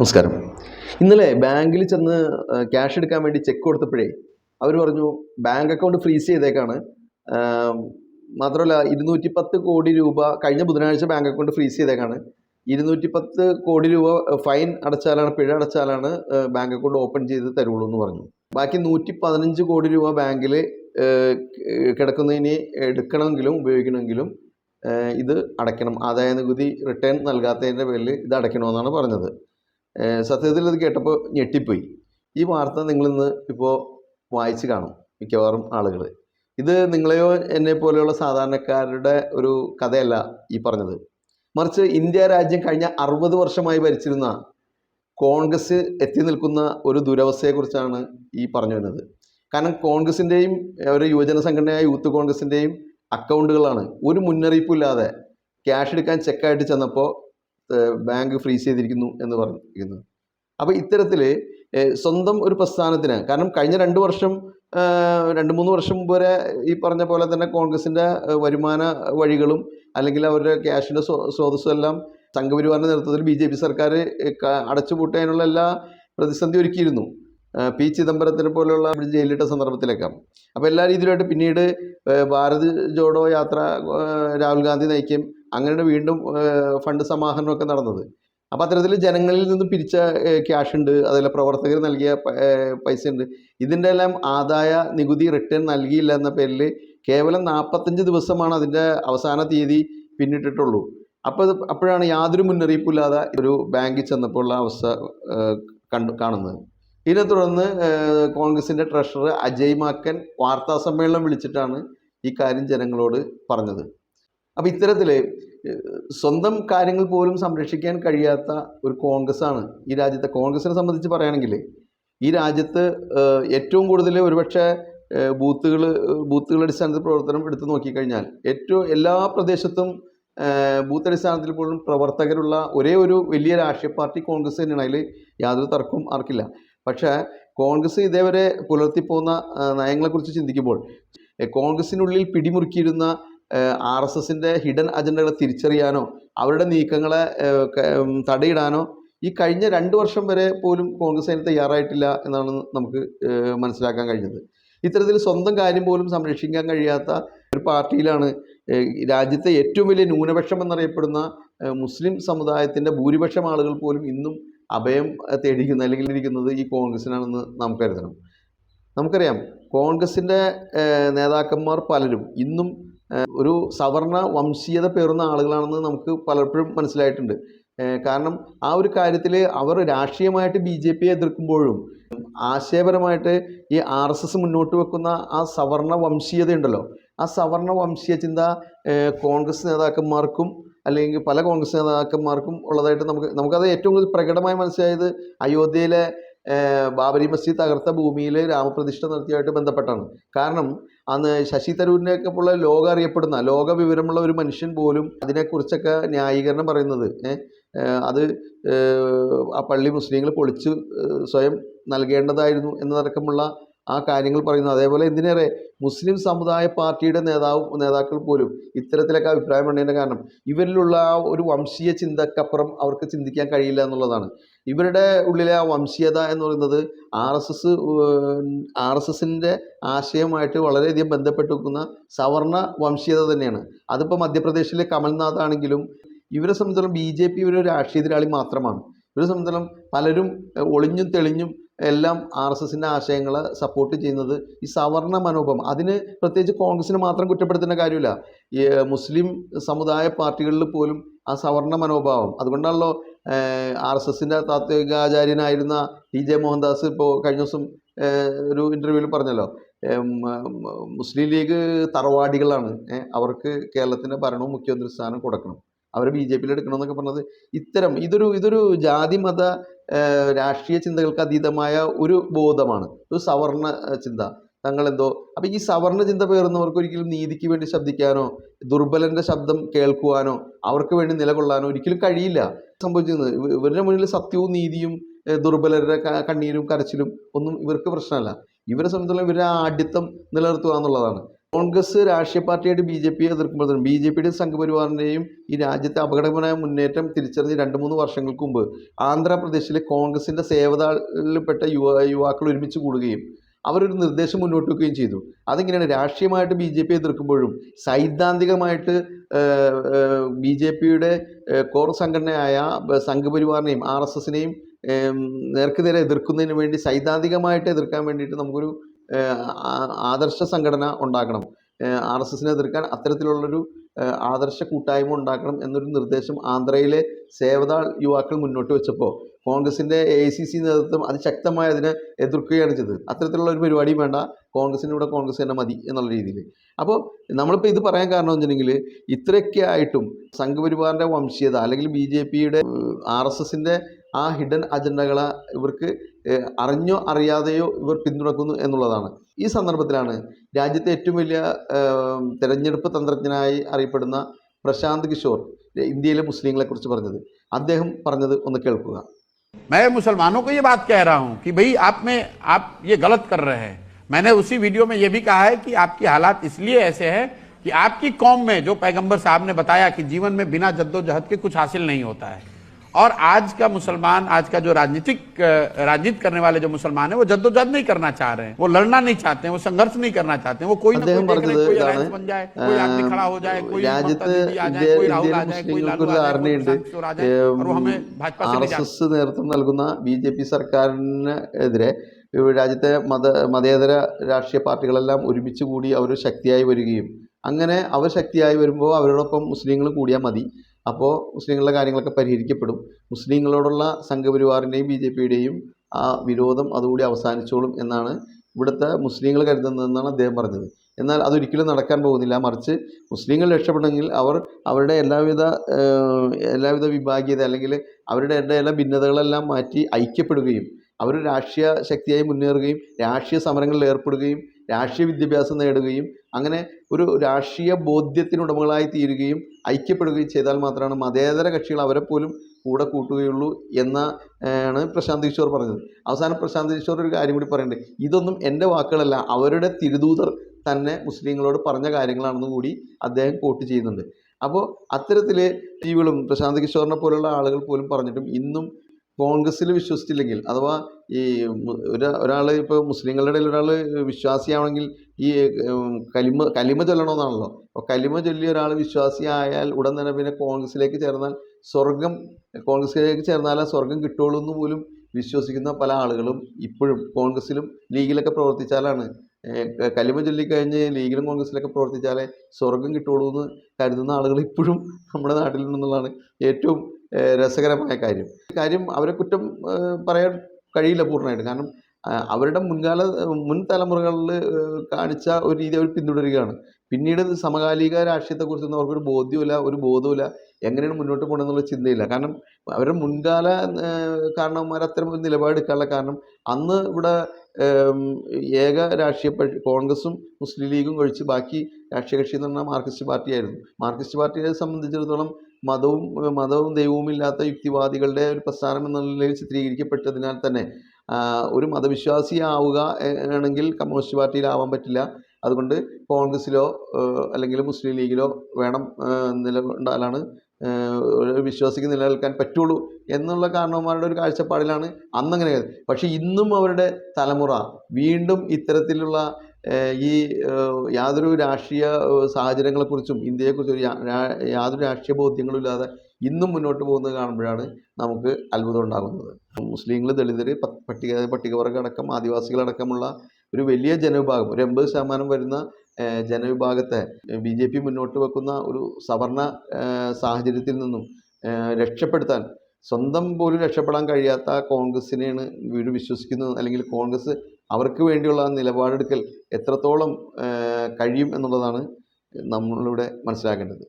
നമസ്കാരം. ഇന്നലെ ബാങ്കിൽ ചെന്ന് ക്യാഷ് എടുക്കാൻ വേണ്ടി ചെക്ക് കൊടുത്തപ്പോഴേ അവർ പറഞ്ഞു ബാങ്ക് അക്കൗണ്ട് ഫ്രീസ് ചെയ്തേക്കാണ്. മാത്രമല്ല ഇരുന്നൂറ്റി പത്ത് കോടി രൂപ കഴിഞ്ഞ ബുധനാഴ്ച ബാങ്ക് അക്കൗണ്ട് ഫ്രീസ് ചെയ്തേക്കാണ്. ഇരുന്നൂറ്റി പത്ത് കോടി രൂപ ഫൈൻ അടച്ചാലാണ് പിഴ അടച്ചാലാണ് ബാങ്ക് അക്കൗണ്ട് ഓപ്പൺ ചെയ്ത് തരുള്ളൂ എന്ന് പറഞ്ഞു. ബാക്കി നൂറ്റി പതിനഞ്ച് കോടി രൂപ ബാങ്കിൽ കിടക്കുന്നതിന് എടുക്കണമെങ്കിലും ഉപയോഗിക്കണമെങ്കിലും ഇത് അടയ്ക്കണം. ആദായ നികുതി റിട്ടേൺ നൽകാത്തതിന്റെ പേരിൽ ഇത് അടയ്ക്കണമെന്നാണ് പറഞ്ഞത്. സത്യത്തിൽ ഇത് കേട്ടപ്പോൾ ഞെട്ടിപ്പോയി. ഈ വാർത്ത നിങ്ങളിന്ന് ഇപ്പോൾ വായിച്ച് കാണും മിക്കവാറും ആളുകൾ ഇത് നിങ്ങളെയോ എന്നെ പോലെയുള്ള സാധാരണക്കാരുടെ ഒരു കഥയല്ല ഈ പറഞ്ഞത്. മറിച്ച് ഇന്ത്യ രാജ്യം കഴിഞ്ഞ അറുപത് വർഷമായി ഭരിച്ചിരുന്ന കോൺഗ്രസ് എത്തി നിൽക്കുന്ന ഒരു ദുരവസ്ഥയെക്കുറിച്ചാണ് ഈ പറഞ്ഞു വരുന്നത്. കാരണം കോൺഗ്രസിന്റെയും ഒരു യുവജന സംഘടനയായ യൂത്ത് കോൺഗ്രസിന്റെയും അക്കൗണ്ടുകളാണ് ഒരു മുന്നറിയിപ്പില്ലാതെ ക്യാഷ് എടുക്കാൻ ചെക്കായിട്ട് ചെന്നപ്പോൾ ബാങ്ക് ഫ്രീസ് ചെയ്തിരിക്കുന്നു എന്ന് പറഞ്ഞിരിക്കുന്നത് അപ്പോൾ ഇത്തരത്തിൽ സ്വന്തം ഒരു പ്രസ്ഥാനത്തിന് കാരണം കഴിഞ്ഞ രണ്ട് വർഷം രണ്ട് മൂന്ന് വർഷം മുമ്പ് വരെ ഈ പറഞ്ഞ പോലെ തന്നെ കോൺഗ്രസിന്റെ വരുമാന വഴികളും അല്ലെങ്കിൽ അവരുടെ ക്യാഷിന്റെ സ്രോതസ്സും എല്ലാം സംഘപരിവാറിന്റെ നേതൃത്വത്തിൽ ബി ജെ പി സർക്കാർ അടച്ചുപൂട്ടാനുള്ള എല്ലാ പ്രതിസന്ധി ഒരുക്കിയിരുന്നു. പി ചിദംബരത്തിനെ പോലെയുള്ള ജയിലിട്ട സന്ദർഭത്തിലൊക്കെ അപ്പോൾ എല്ലാ രീതിയിലുമായിട്ട് പിന്നീട് ഭാരത് ജോഡോ യാത്ര രാഹുൽ ഗാന്ധി നയിക്കും അങ്ങനെ വീണ്ടും ഫണ്ട് സമാഹരണമൊക്കെ നടന്നത്. അപ്പോൾ അത്തരത്തിൽ ജനങ്ങളിൽ നിന്ന് പിരിച്ച ക്യാഷ് ഉണ്ട് അതുപോലെ പ്രവർത്തകർ നൽകിയ പൈസ ഉണ്ട്. ഇതിന്റെ എല്ലാം ആദായ നികുതി റിട്ടേൺ നൽകിയില്ല എന്ന പേരിൽ കേവലം നാൽപ്പത്തഞ്ച് ദിവസമാണ് അതിന്റെ അവസാന തീയതി പിന്നിട്ടിട്ടുള്ളൂ. അപ്പോൾ അത് അപ്പോഴാണ് യാതൊരു മുന്നറിയിപ്പില്ലാതെ ഒരു ബാങ്കിൽ ചെന്നപ്പോൾ ഉള്ള അവസ്ഥ കണ്ടു കാണുന്നത്. ഇതിനെ തുടർന്ന് കോൺഗ്രസിന്റെ ട്രഷറർ അജയ് മാക്കൻ വാർത്താ സമ്മേളനം വിളിച്ചിട്ടാണ് ഈ കാര്യം ജനങ്ങളോട് പറഞ്ഞത്. അപ്പോൾ ഇത്തരത്തിൽ സ്വന്തം കാര്യങ്ങൾ പോലും സംരക്ഷിക്കാൻ കഴിയാത്ത ഒരു കോൺഗ്രസ്സാണ് ഈ രാജ്യത്തെ. കോൺഗ്രസിനെ സംബന്ധിച്ച് പറയുകയാണെങ്കിൽ ഈ രാജ്യത്ത് ഏറ്റവും കൂടുതൽ ഒരുപക്ഷെ ബൂത്തുകൾ ബൂത്തുകളുടെ അടിസ്ഥാനത്തിൽ പ്രവർത്തനം എടുത്തു നോക്കിക്കഴിഞ്ഞാൽ ഏറ്റവും എല്ലാ പ്രദേശത്തും ബൂത്ത് അടിസ്ഥാനത്തിൽ പോലും പ്രവർത്തകരുള്ള ഒരേ ഒരു വലിയ രാഷ്ട്രീയ പാർട്ടി കോൺഗ്രസ് തന്നെയാണ്. അതിൽ യാതൊരു തർക്കവും ആർക്കില്ല. പക്ഷേ കോൺഗ്രസ് ഇതേവരെ പുലർത്തിപ്പോകുന്ന നയങ്ങളെക്കുറിച്ച് ചിന്തിക്കുമ്പോൾ കോൺഗ്രസിനുള്ളിൽ പിടിമുറുക്കിയിരുന്ന ആർ എസ് എസിന്റെ ഹിഡൻ അജണ്ടകളെ തിരിച്ചറിയാനോ അവരുടെ നീക്കങ്ങളെ തടയിടാനോ ഈ കഴിഞ്ഞ രണ്ട് വർഷം വരെ പോലും കോൺഗ്രസ് അതിന് തയ്യാറായിട്ടില്ല എന്നാണ് നമുക്ക് മനസ്സിലാക്കാൻ കഴിഞ്ഞത്. ഇത്തരത്തിൽ സ്വന്തം കാര്യം പോലും സംരക്ഷിക്കാൻ കഴിയാത്ത ഒരു പാർട്ടിയിലാണ് രാജ്യത്തെ ഏറ്റവും വലിയ ന്യൂനപക്ഷം എന്നറിയപ്പെടുന്ന മുസ്ലിം സമുദായത്തിന്റെ ഭൂരിപക്ഷം ആളുകൾ പോലും ഇന്നും അഭയം ഏഹ്, അല്ലെങ്കിൽ ഇരിക്കുന്നത് ഈ കോൺഗ്രസിനാണെന്ന് നാം കരുതണം. നമുക്കറിയാം കോൺഗ്രസിന്റെ നേതാക്കന്മാർ പലരും ഇന്നും ഒരു സവർണ വംശീയത പേറുന്ന ആളുകളാണെന്ന് നമുക്ക് പലപ്പോഴും മനസ്സിലായിട്ടുണ്ട്. കാരണം ആ ഒരു കാര്യത്തിൽ അവർ രാഷ്ട്രീയമായിട്ട് ബി ജെ പിയെ എതിർക്കുമ്പോഴും ആശയപരമായിട്ട് ഈ ആർ എസ് എസ് മുന്നോട്ട് വെക്കുന്ന ആ സവർണ വംശീയത ഉണ്ടല്ലോ ആ സവർണ വംശീയ ചിന്ത കോൺഗ്രസ് നേതാക്കന്മാർക്കും അല്ലെങ്കിൽ പല കോൺഗ്രസ് നേതാക്കന്മാർക്കും ഉള്ളതായിട്ട് നമുക്ക് നമുക്കത് ഏറ്റവും കൂടുതൽ പ്രകടമായി മനസ്സിലായത് അയോധ്യയിലെ ബാബരി മസ്ജിദ് തകർത്ത ഭൂമിയിൽ രാമപ്രതിഷ്ഠ നടത്തിയതായിട്ട് ബന്ധപ്പെട്ടാണ്. കാരണം അന്ന് ശശി തരൂരിനെയൊക്കെ ഉള്ള ലോകം അറിയപ്പെടുന്ന ലോക വിവരമുള്ള ഒരു മനുഷ്യൻ പോലും അതിനെക്കുറിച്ചൊക്കെ ന്യായീകരണം പറയുന്നത് അത് ആ പള്ളി മുസ്ലിങ്ങൾ പൊളിച്ച് സ്വയം നൽകേണ്ടതായിരുന്നു എന്നതടക്കമുള്ള ആ കാര്യങ്ങൾ പറയുന്നു. അതേപോലെ എന്തിനേറെ? മുസ്ലിം സമുദായ പാർട്ടിയുടെ നേതാവ് നേതാക്കൾ പോലും ഇത്തരത്തിലൊക്കെ അഭിപ്രായം പറയേണ്ട കാരണം ഇവരിലുള്ള ആ ഒരു വംശീയ ചിന്തക്കപ്പുറം അവർക്ക് ചിന്തിക്കാൻ കഴിയില്ല എന്നുള്ളതാണ്. ഇവരുടെ ഉള്ളിലെ ആ വംശീയത എന്ന് പറയുന്നത് R S S R S എസിന്റെ ആശയമായിട്ട് വളരെയധികം ബന്ധപ്പെട്ട് നിൽക്കുന്ന സവർണ വംശീയത തന്നെയാണ്. അതിപ്പോൾ മധ്യപ്രദേശിലെ കമൽനാഥ് ആണെങ്കിലും ഇവരെ സംബന്ധിച്ചിടത്തോളം ബി ജെ പി ഒരു രാഷ്ട്രീയ എതിരാളി മാത്രമാണ്. ഇവരെ സംബന്ധിച്ചിടത്തോളം പലരും ഒളിഞ്ഞും തെളിഞ്ഞും എല്ലാം ആർ എസ് എസിന്റെ ആശയങ്ങളെ സപ്പോർട്ട് ചെയ്യുന്നത് ഈ സവർണ മനോഭാവം. അതിന് പ്രത്യേകിച്ച് കോൺഗ്രസ്സിന് മാത്രം കുറ്റപ്പെടുത്തേണ്ട കാര്യമില്ല. ഈ മുസ്ലിം സമുദായ പാർട്ടികളിൽ പോലും ആ സവർണ മനോഭാവം. അതുകൊണ്ടാണല്ലോ ആർ എസ് എസിന്റെ താത്വികാചാര്യനായിരുന്ന ടി ജെ മോഹൻദാസ് ഇപ്പോൾ കഴിഞ്ഞ ദിവസം ഒരു ഇന്റർവ്യൂവിൽ പറഞ്ഞല്ലോ മുസ്ലിം ലീഗ് തറവാടികളാണ്. അവർക്ക് കേരളത്തിന്റെ ഭരണവും മുഖ്യമന്ത്രി സ്ഥാനം കൊടുക്കണം. അവർ ബി ജെ പിയിൽ എടുക്കണമെന്നൊക്കെ പറഞ്ഞത്. ഇത്തരം ഇതൊരു ഇതൊരു ജാതി മത രാഷ്ട്രീയ ചിന്തകൾക്ക് അതീതമായ ഒരു ബോധമാണ്. ഒരു സവർണ ചിന്ത. തങ്ങളെന്തോ അപ്പം ഈ സവർണ ചിന്ത പേറുന്നവർക്ക് ഒരിക്കലും നീതിക്ക് വേണ്ടി ശബ്ദിക്കാനോ ദുർബലന്റെ ശബ്ദം കേൾക്കുവാനോ അവർക്ക് വേണ്ടി നിലകൊള്ളാനോ ഒരിക്കലും കഴിയില്ല. സംഭവിച്ചിരുന്നത് ഇവരുടെ മുന്നിൽ സത്യവും നീതിയും ദുർബലരുടെ കണ്ണീരും കരച്ചിലും ഒന്നും ഇവർക്ക് പ്രശ്നമല്ല. ഇവരെ സംബന്ധിച്ചിടത്തോളം ഇവരുടെ ആഢ്യത്വം നിലനിർത്തുക എന്നുള്ളതാണ്. കോൺഗ്രസ് രാഷ്ട്രീയ പാർട്ടിയായിട്ട് ബി ജെ പിയെ എതിർക്കുമ്പോൾ ബി ജെ പിയുടെയും സംഘപരിവാറിന്റെയും ഈ രാജ്യത്തെ അപകടകരമായ മുന്നേറ്റം തിരിച്ചറിഞ്ഞ് രണ്ട് മൂന്ന് വർഷങ്ങൾക്ക് മുമ്പ് ആന്ധ്രാപ്രദേശിലെ കോൺഗ്രസിന്റെ സേവതാളിൽപ്പെട്ട യുവ യുവാക്കൾ ഒരുമിച്ച് കൂടുകയും അവരൊരു നിർദ്ദേശം മുന്നോട്ട് വെക്കുകയും ചെയ്തു. അതെങ്ങനെയാണ്? രാഷ്ട്രീയമായിട്ട് ബി ജെ പി എതിർക്കുമ്പോഴും സൈദ്ധാന്തികമായിട്ട് ബി ജെ പിയുടെ കോർ സംഘടനയായ സംഘപരിവാറിനെയും ആർ എസ് എസിനെയും നേർക്കുനേരെ എതിർക്കുന്നതിന് വേണ്ടി സൈദ്ധാന്തികമായിട്ട് എതിർക്കാൻ വേണ്ടിയിട്ട് നമുക്കൊരു ആദർശ സംഘടന ഉണ്ടാക്കണം ആർ എസ് എസിനെ എതിർക്കാൻ അത്തരത്തിലുള്ളൊരു ആദർശ കൂട്ടായ്മ ഉണ്ടാക്കണം എന്നൊരു നിർദ്ദേശം ആന്ധ്രയിലെ സേവതാൾ യുവാക്കൾ മുന്നോട്ട് വെച്ചപ്പോൾ കോൺഗ്രസിന്റെ എ ഐ സി സി നേതൃത്വം അതിശക്തമായി അതിനെ എതിർക്കുകയാണ് ചെയ്തത്. അത്തരത്തിലുള്ള ഒരു പരിപാടിയും വേണ്ട. കോൺഗ്രസിനൂടെ കോൺഗ്രസ് തന്നെ മതി എന്നുള്ള രീതിയിൽ അപ്പോൾ നമ്മളിപ്പോൾ ഇത് പറയാൻ കാരണം വെച്ചിട്ടുണ്ടെങ്കിൽ ഇത്രയൊക്കെ ആയിട്ടും സംഘപരിവാറിന്റെ വംശീയത അല്ലെങ്കിൽ ബി ജെ പിയുടെ ആർ എസ് എസിന്റെ ആ ഹിഡൻ അജണ്ടകളെ ഇവർക്ക് അറിഞ്ഞോ അറിയാതെയോ ഇവർ പിന്തുണക്കുന്നു എന്നുള്ളതാണ് ഈ സന്ദർഭത്തിലാണ് രാജ്യത്തെ ഏറ്റവും വലിയ ഏഹ് തെരഞ്ഞെടുപ്പ് തന്ത്രജ്ഞനായി അറിയപ്പെടുന്ന പ്രശാന്ത് കിഷോർ ഇന്ത്യയിലെ മുസ്ലിങ്ങളെ കുറിച്ച് പറഞ്ഞത് അദ്ദേഹം പറഞ്ഞത് ഒന്ന് കേൾക്കുക मैं मुसलमानों को ये बात कह रहा हूं कि भाई आप में आप ये गलत कर रहे हैं मैंने उसी वीडियो में ये भी कहा है कि आपकी हालात इसलिए ऐसे हैं कि आपकी कौम में जो पैगंबर साहब ने बताया कि जीवन में बिना जद्दोजहद के कुछ हासिल नहीं होता है और आज का मुसलमान आज का जो राजनीतिक अ, राजनीति करने वाले जो मुसलमान है वो जद्दोजहद नहीं करना चाह रहे हैं वो लड़ना नहीं चाहते हैं वो संघर्ष नहीं करना चाहते हैं वो कोई ना അദ്ദേഹം कोई देख रहे हैं, പറഞ്ഞത് कोई ഇതാണ് alliance बन जाए कोई आदमी खड़ा हो जाए कोई രാജ്യത്ത് ममता दीदी आ जाए ഇന്ത്യ कोई राहुल ഇന്ത്യയിലെ आ जाए कोई മുസ്ലിങ്ങൾക്ക് लालू ഒരു आ जाए कोई ധാരണയുണ്ട് प्रशांत किशोर आ जाए और वो हमें भाजपा से ആർ ले എസ് जाते എസ് നേതൃത്വം നൽകുന്ന ബി ജെ പി സർക്കാരിന് എതിരെ ഇവിടെ രാജ്യത്തെ മത മതേതര രാഷ്ട്രീയ പാർട്ടികളെല്ലാം ഒരുമിച്ച് കൂടി അവർ ശക്തിയായി വരികയും അങ്ങനെ അവർ ശക്തിയായി വരുമ്പോൾ അവരോടൊപ്പം മുസ്ലിങ്ങൾ കൂടിയാൽ മതി അപ്പോൾ മുസ്ലിങ്ങളുടെ കാര്യങ്ങളൊക്കെ പരിഹരിക്കപ്പെടും. മുസ്ലിങ്ങളോടുള്ള സംഘപരിവാറിന്റെയും ബി ജെ പിയുടെയും ആ വിരോധം അതുകൂടി അവസാനിച്ചോളും എന്നാണ് ഇവിടുത്തെ മുസ്ലിങ്ങൾ കരുതുന്നതെന്നാണ് അദ്ദേഹം പറഞ്ഞത്. എന്നാൽ അതൊരിക്കലും നടക്കാൻ പോകുന്നില്ല. മറിച്ച് മുസ്ലിങ്ങൾ രക്ഷപ്പെടണമെങ്കിൽ അവർ അവരുടെ എല്ലാവിധ എല്ലാവിധ വിഭാഗീയത അല്ലെങ്കിൽ അവരുടെ എല്ലാ ഭിന്നതകളെല്ലാം മാറ്റി ഐക്യപ്പെടുകയും അവർ രാഷ്ട്രീയ ശക്തിയായി മുന്നേറുകയും രാഷ്ട്രീയ സമരങ്ങളിൽ ഏർപ്പെടുകയും രാഷ്ട്രീയ വിദ്യാഭ്യാസം നേടുകയും അങ്ങനെ ഒരു രാഷ്ട്രീയ ബോധ്യത്തിനുടമകളായി തീരുകയും ഐക്യപ്പെടുകയും ചെയ്താൽ മാത്രമാണ് മതേതര കക്ഷികൾ അവരെ പോലും കൂടെ കൂട്ടുകയുള്ളൂ എന്ന ആണ് പ്രശാന്ത് കിഷോർ പറഞ്ഞത്. അവസാനം പ്രശാന്ത് കിഷോർ ഒരു കാര്യം കൂടി പറയുന്നുണ്ട് ഇതൊന്നും എന്റെ വാക്കുകളല്ല അവരുടെ തിരുദൂതർ തന്നെ മുസ്ലിങ്ങളോട് പറഞ്ഞ കാര്യങ്ങളാണെന്ന് കൂടി അദ്ദേഹം കോട്ട് ചെയ്യുന്നുണ്ട്. അപ്പോൾ അത്തരത്തിൽ ജീവികളും പ്രശാന്ത് കിഷോറിനെ പോലുള്ള ആളുകൾ പോലും പറഞ്ഞിട്ടും ഇന്നും കോൺഗ്രസ്സിൽ വിശ്വസിച്ചില്ലെങ്കിൽ അഥവാ ഈ ഒരു ഒരാൾ ഇപ്പോൾ മുസ്ലിങ്ങളുടെ ഇടയിൽ ഒരാൾ വിശ്വാസിയാണെങ്കിൽ ഈ കലിമ കലിമ ചൊല്ലണമെന്നാണല്ലോ അപ്പോൾ കലിമ ചൊല്ലി ഒരാൾ വിശ്വാസിയായാൽ ഉടൻ തന്നെ പിന്നെ കോൺഗ്രസ്സിലേക്ക് ചേർന്നാൽ സ്വർഗം കോൺഗ്രസ്സിലേക്ക് ചേർന്നാലേ സ്വർഗം കിട്ടുള്ളൂ എന്ന് പോലും വിശ്വസിക്കുന്ന പല ആളുകളും ഇപ്പോഴും കോൺഗ്രസ്സിലും ലീഗിലൊക്കെ പ്രവർത്തിച്ചാലാണ്. കലിമ ചൊല്ലിക്കഴിഞ്ഞ് ലീഗിലും കോൺഗ്രസ്സിലൊക്കെ പ്രവർത്തിച്ചാലേ സ്വർഗം കിട്ടുള്ളൂ എന്ന് കരുതുന്ന ആളുകൾ ഇപ്പോഴും നമ്മുടെ നാട്ടിലുണ്ടെന്നുള്ളതാണ് ഏറ്റവും രസകരമായ കാര്യം. കാര്യം അവരെ കുറ്റം പറയാൻ കഴിയില്ല പൂർണമായിട്ട്. കാരണം അവരുടെ മുൻകാല മുൻ തലമുറകളിൽ കാണിച്ച ഒരു രീതി അവർ പിന്തുടരുകയാണ്. പിന്നീട് സമകാലിക രാഷ്ട്രീയത്തെക്കുറിച്ചൊന്നും അവർക്കൊരു ബോധ്യമില്ല ഒരു ബോധവുമില്ല. എങ്ങനെയാണ് മുന്നോട്ട് പോകണമെന്നുള്ള ചിന്തയില്ല. കാരണം അവരുടെ മുൻകാല കാരണവന്മാർ അത്തരം ഒരു നിലപാടെടുക്കാനുള്ള കാരണം അന്ന് ഇവിടെ ഏക രാഷ്ട്രീയ കോൺഗ്രസും മുസ്ലിം ലീഗും കഴിച്ച് ബാക്കി രാഷ്ട്രീയ കക്ഷി എന്ന് പറഞ്ഞാൽ മാർക്സിസ്റ്റ് പാർട്ടിയായിരുന്നു മാർക്സിസ്റ്റ് പാർട്ടിയെ സംബന്ധിച്ചിടത്തോളം മതവും മതവും ദൈവവും ഇല്ലാത്ത യുക്തിവാദികളുടെ ഒരു പ്രസ്ഥാനം എന്ന നിലയിൽ ചിത്രീകരിക്കപ്പെട്ടതിനാൽ തന്നെ ഒരു മതവിശ്വാസിയാവുക ആണെങ്കിൽ കമ്മ്യൂണിസ്റ്റ് പാർട്ടിയിലാവാൻ പറ്റില്ല. അതുകൊണ്ട് കോൺഗ്രസ്സിലോ അല്ലെങ്കിൽ മുസ്ലിം ലീഗിലോ വേണം നിലകൊണ്ടാലാണ് ഒരു വിശ്വാസിക്ക് നിലനിൽക്കാൻ പറ്റുള്ളൂ എന്നുള്ള കാരണവന്മാരുടെ ഒരു കാഴ്ചപ്പാടിലാണ് അന്നങ്ങനെ പക്ഷേ ഇന്നും അവരുടെ തലമുറ വീണ്ടും ഇത്തരത്തിലുള്ള ഈ യാതൊരു രാഷ്ട്രീയ സാഹചര്യങ്ങളെക്കുറിച്ചും ഇന്ത്യയെക്കുറിച്ചും ഒരു യാതൊരു രാഷ്ട്രീയ ബോധ്യങ്ങളും ഇല്ലാതെ ഇന്നും മുന്നോട്ട് പോകുന്നത് കാണുമ്പോഴാണ് നമുക്ക് അത്ഭുതം ഉണ്ടാകുന്നത്. മുസ്ലിങ്ങൾ ദളിതർ പട്ടിക പട്ടികവർഗ അടക്കം ആദിവാസികളടക്കമുള്ള ഒരു വലിയ ജനവിഭാഗം ഒരു എൺപത് ശതമാനം വരുന്ന ജനവിഭാഗത്തെ ബി ജെ പി മുന്നോട്ട് വെക്കുന്ന ഒരു സവർണ സാഹചര്യത്തിൽ നിന്നും രക്ഷപ്പെടുത്താൻ സ്വന്തം പോലും രക്ഷപ്പെടാൻ കഴിയാത്ത കോൺഗ്രസിനെയാണ് വീട് വിശ്വസിക്കുന്നത്. അല്ലെങ്കിൽ കോൺഗ്രസ് അവർക്ക് വേണ്ടിയുള്ള നിലപാടെടുക്കൽ എത്രത്തോളം കഴിയും എന്നുള്ളതാണ് നമ്മളിവിടെ മനസ്സിലാക്കേണ്ടത്.